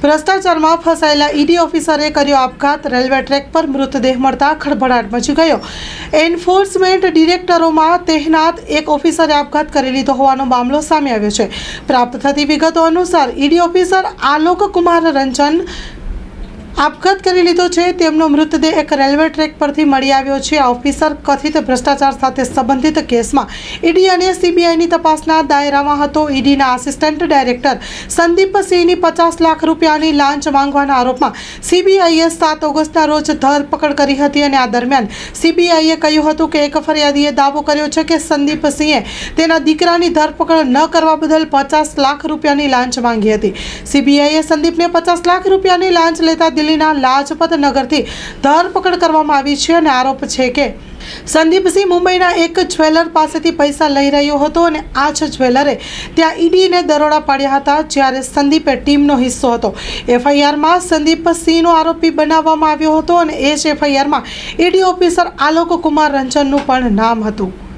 ભ્રષ્ટાચારમાં ફસાયેલા ઈડી ઓફિસરે કર્યો આપઘાત. રેલવે ટ્રેક પર મૃતદેહ મળતા ખળભળાટ મચી ગયો. એન્ફોર્સમેન્ટ ડિરેક્ટરોમાં તહેનાત એક ઓફિસરે આપઘાત કરી લીધો હોવાનો મામલો સામે આવ્યો છે. પ્રાપ્ત થતી વિગતો અનુસાર ઈડી ઓફિસર આલોક કુમાર રંજન આપઘાત કરી લીધો છે. તેમનો મૃતદેહ એક રેલવે ટ્રેક પરથી મળી આવ્યો છે. આ ઓફિસર કથિત ભ્રષ્ટાચાર સાથે સંબંધિત કેસમાં ઈડી અને સીબીઆઈની તપાસના દાયરામાં હતો. ઈડીના આસિસ્ટન્ટ ડાયરેક્ટર સંદીપ સિંહની પચાસ લાખ રૂપિયાની લાંચ માંગવાના આરોપમાં સીબીઆઈએ સાત ઓગસ્ટના રોજ ધરપકડ કરી હતી અને આ દરમિયાન સીબીઆઈએ કહ્યું હતું કે એક ફરિયાદીએ દાવો કર્યો છે કે સંદીપ સિંહે તેના દીકરાની ધરપકડ ન કરવા બદલ પચાસ લાખ રૂપિયાની લાંચ માંગી હતી. સીબીઆઈએ સંદીપને પચાસ લાખ રૂપિયાની લાંચ લેતા દિલ્હીના લાજપત નગરથી ધરપકડ કરવામાં આવી છે અને આરોપ છે કે સંદીપસિંહ મુંબઈના એક જ્વેલર પાસેથી પૈસા લઈ રહ્યો હતો અને આ જ જ્વેલરે ત્યાં ઈડીને દરોડા પાડ્યા હતા જ્યારે સંદીપે ટીમનો હિસ્સો હતો. એફઆઈઆરમાં સંદીપસિંહનો આરોપી બનાવવામાં આવ્યો હતો અને એ જ એફઆઈઆરમાં ઈડી ઓફિસર આલોક કુમાર રંજનનું પણ નામ હતું.